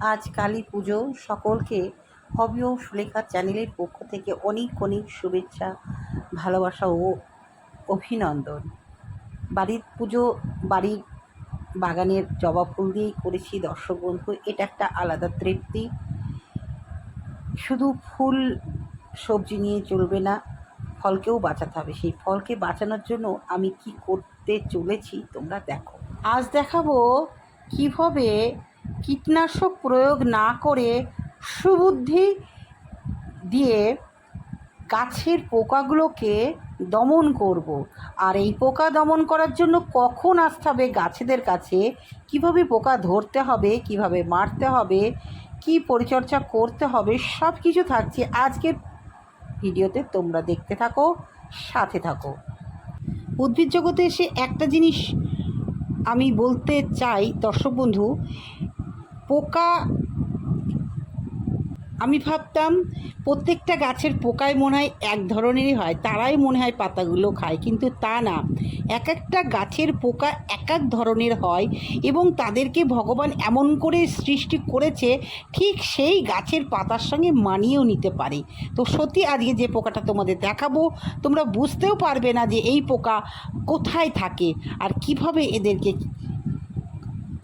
আজ কালী পুজো। সকলকে হবি ও সুলেখা চ্যানেলের পক্ষ থেকে অনেক অনেক শুভেচ্ছা, ভালোবাসা ও অভিনন্দন। বাড়ির পুজো বাড়ির বাগানের জবা ফুল দিয়েই করেছি দর্শক বন্ধু, এটা একটা আলাদা তৃপ্তি। শুধু ফুল সবজি নিয়ে চলবে না, ফলকেও বাঁচাতে হবে। সেই ফলকে বাঁচানোর জন্য আমি কি করতে চলেছি তোমরা দেখো। আজ দেখাবো কীভাবে কীটনাশক প্রয়োগ না করে সুবুদ্ধি দিয়ে গাছের পোকাগুলোকে দমন করব। আর এই পোকা দমন করার জন্য কখন আসতে হবে গাছেদের কাছে? কীভাবে পোকা ধরতে হবে? কীভাবে মারতে হবে? কি পরিচর্যা করতে হবে? সব কিছু থাকছে আজকের ভিডিওতে। তোমরা দেখতে থাকো, সাথে থাকো। উদ্ভিদ জগতে এসে একটা জিনিস আমি বলতে চাই, দর্শক বন্ধু পোকা, আমি ভাবতাম প্রত্যেকটা গাছের পোকায় মনে হয় এক ধরনেরই হয়, তারাই মনে হয় পাতাগুলো খায়, কিন্তু তা না। এক একটা গাছের পোকা এক এক ধরনের হয় এবং তাদেরকে ভগবান এমন করে সৃষ্টি করেছে, ঠিক সেই গাছের পাতার সঙ্গে মানিয়েও নিতে পারে। তো সত্যি আজকে যে পোকাটা তোমাদের দেখাবো, তোমরা বুঝতেও পারবে না যে এই পোকা কোথায় থাকে আর কীভাবে এদেরকে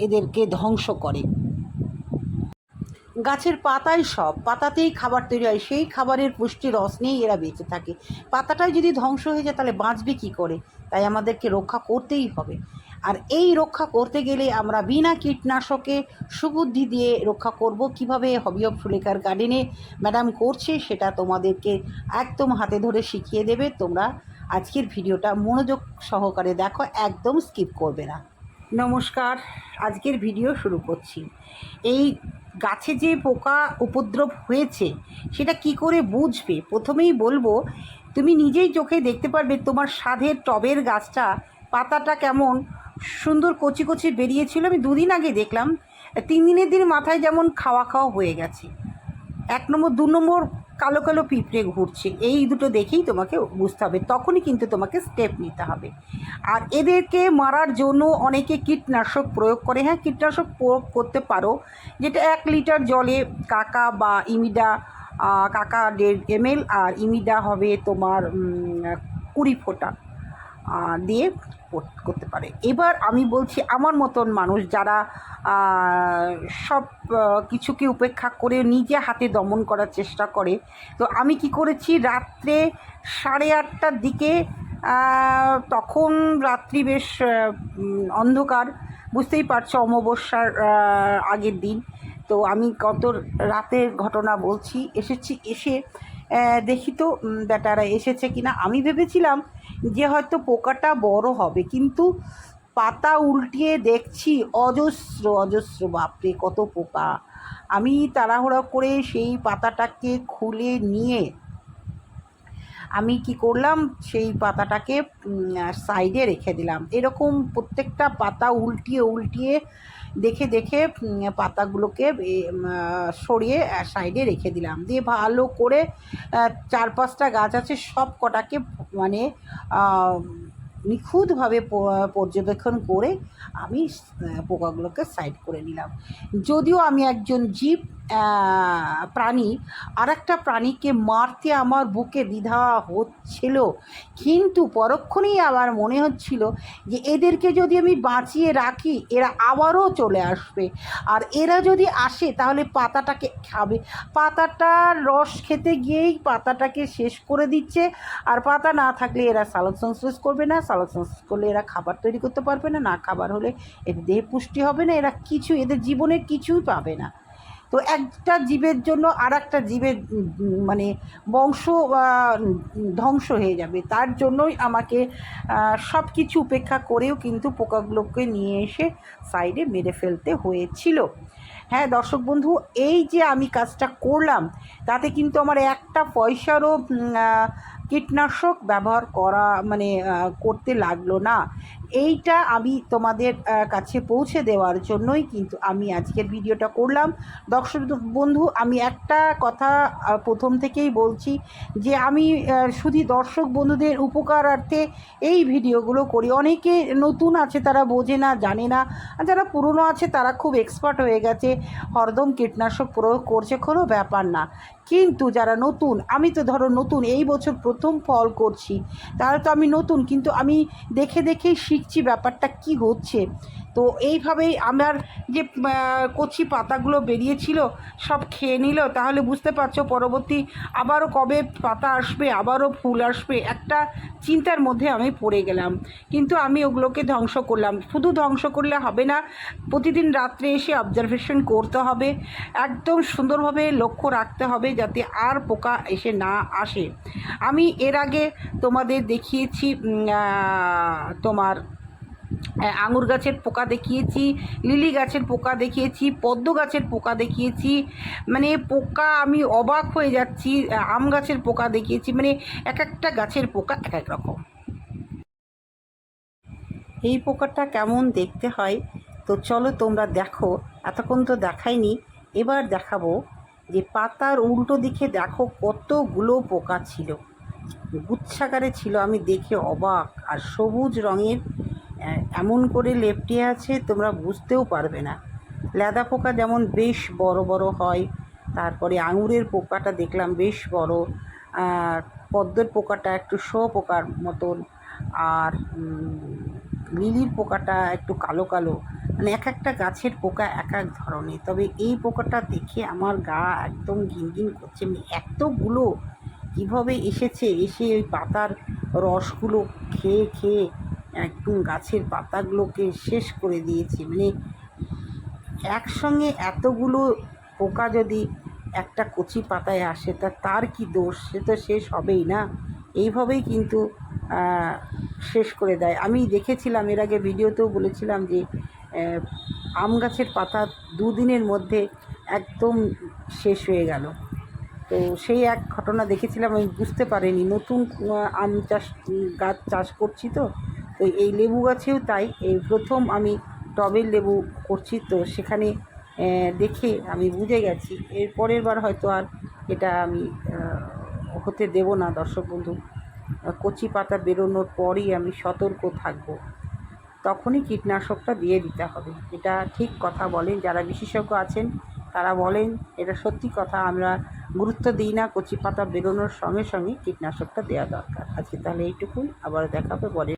এদেরকে ধ্বংস করে। গাছের পাতাই সব। পাতাতেই খাবার তৈরি হয়। সেই খাবারের পুষ্টি রস নিয়েই এরা বেঁচে থাকে। পাতাটাই যদি ধ্বংস হয়ে যায়, তাহলে বাঁচবে কী করে? তাই আমাদেরকে রক্ষা করতেই হবে। আর এই রক্ষা করতে গেলে আমরা বিনা কীটনাশকে সুবুদ্ধি দিয়ে রক্ষা করব। কীভাবে? হবি অফ সুলেখার গার্ডেনে। ম্যাডাম করছে, সেটা তোমাদেরকে একদম হাতে ধরে শিখিয়ে দেবে। তোমরা আজকের ভিডিওটা মনোযোগ সহকারে দেখো, একদম স্কিপ করবে না। নমস্কার, আজকের ভিডিও শুরু করছি। এই গাছে যে পোকা উপদ্রব হয়েছে, সেটা কি করে বুঝবে? প্রথমেই বলব, তুমি নিজেই চোখে দেখতে পারবে তোমার সাধের টবের গাছটা পাতাটা কেমন সুন্দর কচি কচি বেরিয়েছিল। আমি দুদিন আগে দেখলাম, তিন দিনের দিন মাথায় যেমন খাওয়া খাওয়া হয়ে গেছে। এক নম্বর, দু নম্বর কালো কালো পিঁপড়ে ঘুরছে। এই দুটো দেখেই তোমাকে বুঝতে হবে। তখনই কিন্তু তোমাকে স্টেপ নিতে হবে। আর এদেরকে মারার জন্য অনেকে কীটনাশক প্রয়োগ করে। হ্যাঁ কীটনাশক প্রয়োগ করতে পারো। যেটা এক লিটার জলে কাকা বা ইমিডা কাকা দেড় এমএল আর ইমিডা হবে তোমার কুড়ি ফোঁটা। দিয়ে করতে পারে। এবার আমি বলছি, আমার মতন মানুষ যারা সব কিছুকে উপেক্ষা করে নিজে হাতে দমন করার চেষ্টা করে, তো আমি কি করেছি, রাত্রে সাড়ে আটটার দিকে তখন রাত্রি বেশ অন্ধকার, বুঝতেই পারছ অমাবস্যার আগের দিন। তো আমি কত রাতের ঘটনা বলছি, এসেছি, এসে দেখি তো বেটারা এসেছে কিনা। আমি ভেবেছিলাম যে হয়তো পোকাটা বড় হবে, কিন্তু পাতা উল্টিয়ে দেখছি অজস্র অজস্র, বাপরে, কত পোকা। আমি তাড়াহুড়া করে সেই পাতাটাকে খুলে নিয়ে আমি কি করলাম, সেই পাতাটাকে সাইডে রেখে দিলাম। এরকম প্রত্যেকটা পাতা উল্টিয়ে উল্টিয়ে দেখে দেখে পাতাগুলোকে সরিয়ে সাইডে রেখে দিলাম। দিয়ে ভালো করে চার পাঁচটা গাছ আছে, সব কটাকে মানে নিখুঁতভাবে পর্যবেক্ষণ করে আমি পোকাগুলোকে সাইড করে নিলাম। যদিও আমি একজন জীব প্রাণী আর একটা প্রাণীকে মারতে আমার বুকে দ্বিধা হচ্ছিল। কিন্তু পরক্ষণেই আবার মনে হচ্ছিল যে এদেরকে যদি আমি বাঁচিয়ে রাখি, এরা আবারও চলে আসবে। আর এরা যদি আসে, তাহলে পাতাটাকে খাবে। পাতাটার রস খেতে গিয়েই পাতাটাকে শেষ করে দিচ্ছে। আর পাতা না থাকলে এরা সালোক সংশ্লেষ করবে না। সালোক সংশ্লেষ করলে এরা খাবার তৈরি করতে পারবে না। না খাবার হলে এদের দেহে পুষ্টি হবে না। এরা কিছু, এদের জীবনের কিছুই পাবে না। তো একটা জীবের জন্য আর একটা জীবের মানে বংশ ধ্বংস হয়ে যাবে। তার জন্যই আমাকে সব কিছু উপেক্ষা করেও কিন্তু পোকাগুলোকে নিয়ে এসে সাইডে মেরে ফেলতে হয়েছিল। হ্যাঁ দর্শক বন্ধু, এই যে আমি কাজটা করলাম, তাতে কিন্তু আমার একটা পয়সারও কীটনাশক ব্যবহার করা মানে করতে লাগল না। এইটা আমি তোমাদের কাছে পৌঁছে দেওয়ার জন্যই কিন্তু আমি আজকের ভিডিওটা করলাম। দর্শক বন্ধু, আমি একটা কথা প্রথম থেকেই বলছি যে আমি শুধু দর্শক বন্ধুদের উপকারার্থে এই ভিডিওগুলো করি। অনেকে নতুন আছে, তারা বোঝে না, জানে না। আর যারা পুরনো আছে, তারা খুব এক্সপার্ট হয়ে গেছে, হরদম কীটনাশক প্রয়োগ করছে, কোনো ব্যাপার না। কিন্তু যারা নতুন, আমি তো ধরো নতুন, এই বছর প্রথম ফল করছি, তাহলে তো আমি নতুন, কিন্তু আমি দেখে দেখেই শিখছি ব্যাপারটা কি হচ্ছে। তো এইভাবেই আমার যে কচি পাতাগুলো বেরিয়েছিল, সব খেয়ে নিল। তাহলে বুঝতে পারছ পরবর্তী আবারও কবে পাতা আসবে, আবারও ফুল আসবে, একটা চিন্তার মধ্যে আমি পড়ে গেলাম। কিন্তু আমি ওগুলোকে ধ্বংস করলাম। শুধু ধ্বংস করলে হবে না, প্রতিদিন রাত্রে এসে অবজারভেশন করতে হবে। একদম সুন্দরভাবে লক্ষ্য রাখতে হবে যাতে আর পোকা এসে না আসে। আমি এর আগে তোমাদের দেখিয়েছি তোমার আঙুর গাছের পোকা দেখিয়েছি, লিলি গাছের পোকা দেখিয়েছি, পদ্ম গাছের পোকা দেখিয়েছি মানে পোকা আমি অবাক হয়ে যাচ্ছি আম গাছের পোকা দেখিয়েছি মানে এক একটা গাছের পোকা এক এক রকম। এই পোকাটা কেমন দেখতে হয়? তো চলো তোমরা দেখো, এতক্ষণ তো দেখাইনি, এবার দেখাবো যে পাতার উল্টো দিকে দেখো কতগুলো পোকা ছিল। গুচ্ছাকারে ছিল, আমি দেখে অবাক, আর সবুজ রঙের এমন করে লেপটে আছে, তোমরা বুঝতেও পারবে না। লেদা পোকা যেমন বেশ বড় বড় হয়, তারপরে আঙুরের পোকাটা দেখলাম বেশ বড় পদ্মের পোকাটা একটু শো পোকার মতন, আর লিলির পোকাটা একটু কালো কালো মানে এক একটা গাছের পোকা এক এক ধরনের। তবে এই পোকাটা দেখে আমার গা একদম ঘিনঘিন করছে মানে এতগুলো কীভাবে এসেছে, এসে ওই পাতার রসগুলো খেয়ে খেয়ে একদম গাছের পাতাগুলোকে শেষ করে দিয়েছে। মানে একসঙ্গে এতগুলো পোকা যদি একটা কচি পাতায় আসে, তা তার কি দোষ? সে তো শেষ হবেই না। এইভাবেই কিন্তু শেষ করে দেয়। আমি দেখেছিলাম, এর আগে ভিডিওতেও বলেছিলাম যে আম গাছের পাতা দুদিনের মধ্যে একদম শেষ হয়ে গেল। তো সেই এক ঘটনা দেখেছিলাম, আমি বুঝতে পারিনি। নতুন আম চাষ, গাছ চাষ করছি তো তো এই লেবু গাছেও তাই। এই প্রথম আমি টবের লেবু করছি, তো সেখানে দেখে আমি বুঝে গেছি। এর পরের বার হয়তো আর এটা আমি হতে দেব না, দর্শক বন্ধু। কচি পাতা বেরোনোর পরই আমি সতর্ক থাকব। তখনই কীটনাশকটা দিয়ে দিতে হবে। এটা ঠিক কথা বলেন, যারা বিশেষজ্ঞ আছেন, তারা বলেন, এটা সত্যি কথা, আমরা গুরুত্ব দিই না, কচি পাতা বেরোনোর সঙ্গে সঙ্গে কীটনাশকটা দেওয়া দরকার। আজকে তাহলে এইটুকুই, আবার দেখা হবে পরে।